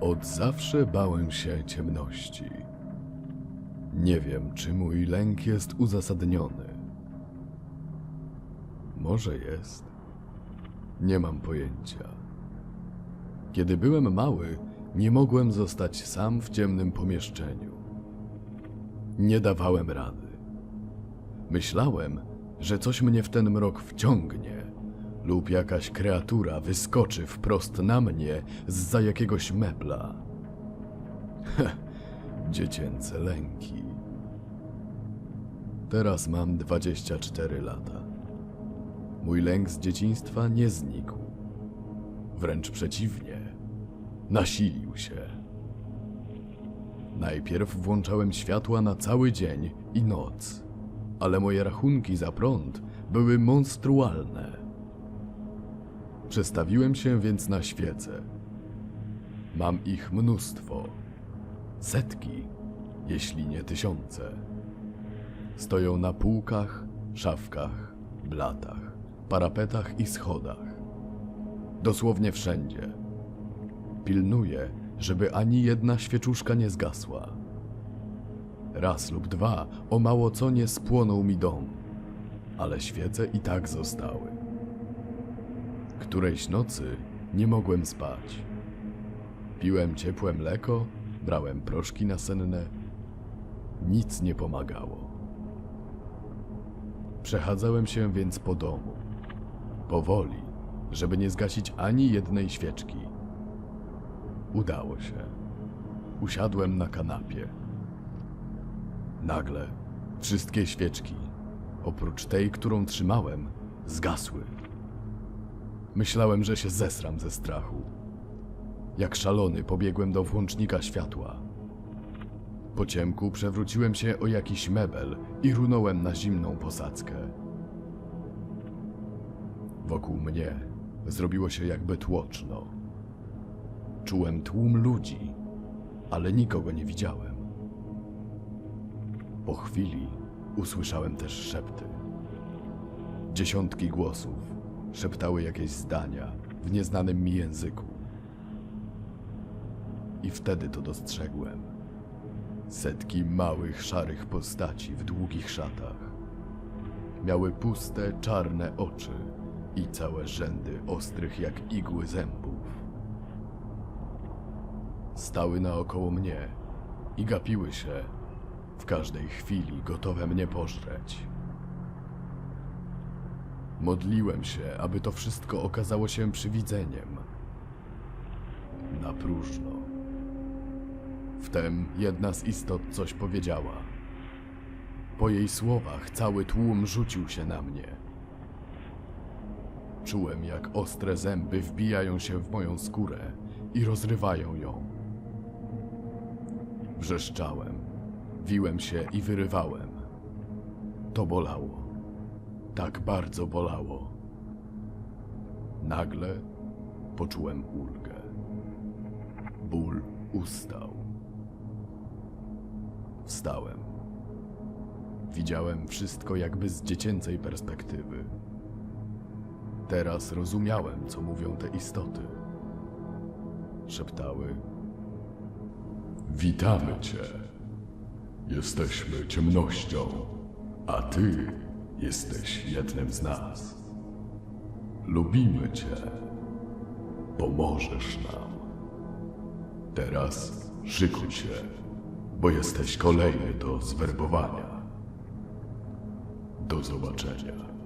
Od zawsze bałem się ciemności. Nie wiem, czy mój lęk jest uzasadniony. Może jest. Nie mam pojęcia. Kiedy byłem mały, nie mogłem zostać sam w ciemnym pomieszczeniu. Nie dawałem rady. Myślałem, że coś mnie w ten mrok wciągnie, lub jakaś kreatura wyskoczy wprost na mnie zza jakiegoś mebla. Dziecięce lęki. Teraz mam 24 lata. Mój lęk z dzieciństwa nie znikł. Wręcz przeciwnie, nasilił się. Najpierw włączałem światła na cały dzień i noc, ale moje rachunki za prąd były monstrualne. Przestawiłem się więc na świece. Mam ich mnóstwo. Setki, jeśli nie tysiące. Stoją na półkach, szafkach, blatach, parapetach i schodach. Dosłownie wszędzie. Pilnuję, żeby ani jedna świeczuszka nie zgasła. Raz lub dwa o mało co nie spłonął mi dom, ale świece i tak zostały. Którejś nocy nie mogłem spać. Piłem ciepłe mleko, brałem proszki nasenne. Nic nie pomagało. Przechadzałem się więc po domu. Powoli, żeby nie zgasić ani jednej świeczki. Udało się. Usiadłem na kanapie. Nagle wszystkie świeczki, oprócz tej, którą trzymałem, zgasły. Myślałem, że się zesram ze strachu. Jak szalony pobiegłem do włącznika światła. Po ciemku przewróciłem się o jakiś mebel i runąłem na zimną posadzkę. Wokół mnie zrobiło się jakby tłoczno. Czułem tłum ludzi, ale nikogo nie widziałem. Po chwili usłyszałem też szepty. Dziesiątki głosów szeptały jakieś zdania w nieznanym mi języku. I wtedy to dostrzegłem. Setki małych, szarych postaci w długich szatach. Miały puste, czarne oczy i całe rzędy ostrych jak igły zębów. Stały naokoło mnie i gapiły się, w każdej chwili gotowe mnie pożreć. Modliłem się, aby to wszystko okazało się przywidzeniem. Na próżno. Wtem jedna z istot coś powiedziała. Po jej słowach cały tłum rzucił się na mnie. Czułem, jak ostre zęby wbijają się w moją skórę i rozrywają ją. Wrzeszczałem, wiłem się i wyrywałem. To bolało. Tak bardzo bolało. Nagle poczułem ulgę. Ból ustał. Wstałem. Widziałem wszystko jakby z dziecięcej perspektywy. Teraz rozumiałem, co mówią te istoty. Szeptały: Witamy Cię. Jesteśmy ciemnością, a Ty jesteś jednym z nas. Lubimy Cię. Pomożesz nam. Teraz szykuj się, bo jesteś kolejny do zwerbowania. Do zobaczenia.